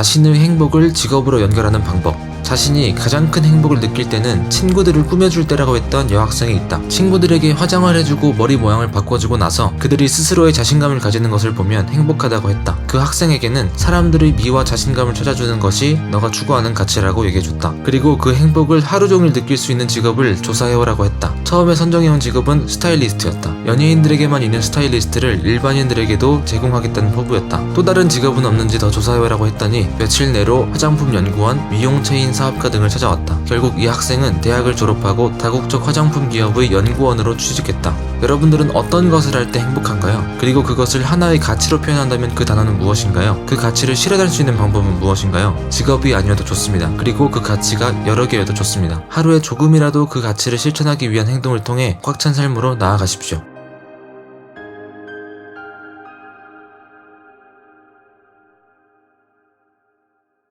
자신의 행복을 직업으로 연결하는 방법. 자신이 가장 큰 행복을 느낄 때는 친구들을 꾸며줄 때라고 했던 여학생이 있다. 친구들에게 화장을 해주고 머리 모양을 바꿔주고 나서 그들이 스스로의 자신감을 가지는 것을 보면 행복하다고 했다. 그 학생에게는 사람들의 미와 자신감을 찾아주는 것이 너가 추구하는 가치라고 얘기해줬다. 그리고 그 행복을 하루 종일 느낄 수 있는 직업을 조사해오라고 했다. 처음에 선정해온 직업은 스타일리스트였다. 연예인들에게만 있는 스타일리스트를 일반인들에게도 제공하겠다는 포부였다. 또 다른 직업은 없는지 더 조사해오라고 했더니 며칠 내로 화장품 연구원, 미용 체인 사업가 등을 찾아왔다. 결국 이 학생은 대학을 졸업하고 다국적 화장품 기업의 연구원으로 취직했다. 여러분들은 어떤 것을 할 때 행복한가요? 그리고 그것을 하나의 가치로 표현한다면 그 단어는 무엇인가요? 그 가치를 실현할 수 있는 방법은 무엇인가요? 직업이 아니어도 좋습니다. 그리고 그 가치가 여러 개여도 좋습니다. 하루에 조금이라도 그 가치를 실천하기 위한 행동을 통해 꽉 찬 삶으로 나아가십시오.